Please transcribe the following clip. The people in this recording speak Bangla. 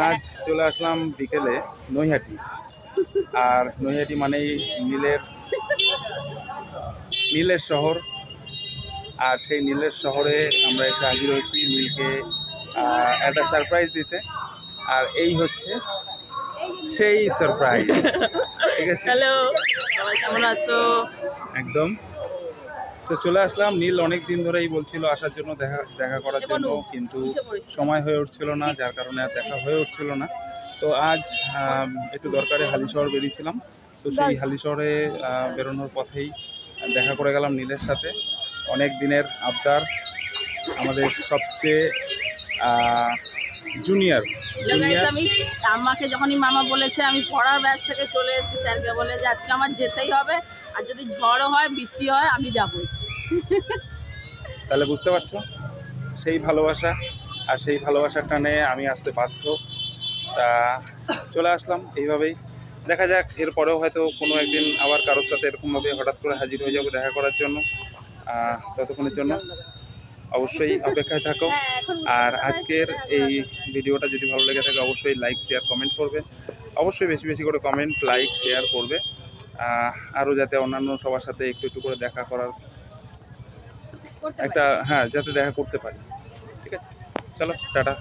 আজ চলে আসলাম বিকেলে নৈহাটি। আর নৈহাটি মানেই নীলের নীলের শহর। আর সেই নীলের শহরে আমরা এসে হাজির হয়েছি নীলকে একটা সারপ্রাইজ দিতে। আর এই হচ্ছে সেই সারপ্রাইজ ঠিক আছে? হ্যালো সবাই কেমন আছো? একদম। তো চলে আসলাম। নীল অনেক দিন ধরেই বলছিল আসার জন্য দেখা দেখা করার জন্য কিন্তু সময় হয়ে উঠছিল না যার কারণে আর দেখা হয়ে উঠছিল না। তো আজ একটু দরকারে হালিশহর বেরিয়েছিলাম। তো সেই হালিশহরে আহ, বেরোনোর পথেই দেখা করে গেলাম নীলের সাথে। অনেক দিনের আবদার। আমাদের সবচেয়ে জুনিয়র জুনিয়র আমি আমাকে যখনই মামা বলেছে আমি পড়ার ব্যাগ থেকে চলে এসেছি স্যারকে বলে যে আজকে আমার যেতেই হবে। আর যদি ঝড়ও হয় বৃষ্টি হয় আমি যাবই। তাহলে বুঝতে পারছ? সেই ভালোবাসা আর সেই ভালোবাসার টানে আমি আসতে বাধ্য। তা চলে আসলাম এইভাবেই। দেখা যাক এরপরেও হয়তো কোনো একদিন আবার কারোর সাথে এরকমভাবে হঠাৎ করে হাজির হয়ে যাব দেখা করার জন্য ততক্ষণের জন্য। অবশ্যই অপেক্ষায় থাকো। আর আজকের এই ভিডিওটা যদি ভালো লেগে থাকে অবশ্যই লাইক শেয়ার কমেন্ট করবে। অবশ্যই বেশি বেশি করে কমেন্ট লাইক শেয়ার করবে। আরও যাতে অন্যান্য সবার সাথে একটু একটু করে দেখা করার একটা হ্যাঁ যাতে দেখা করতে পারি। ঠিক আছে? চলো টাটা।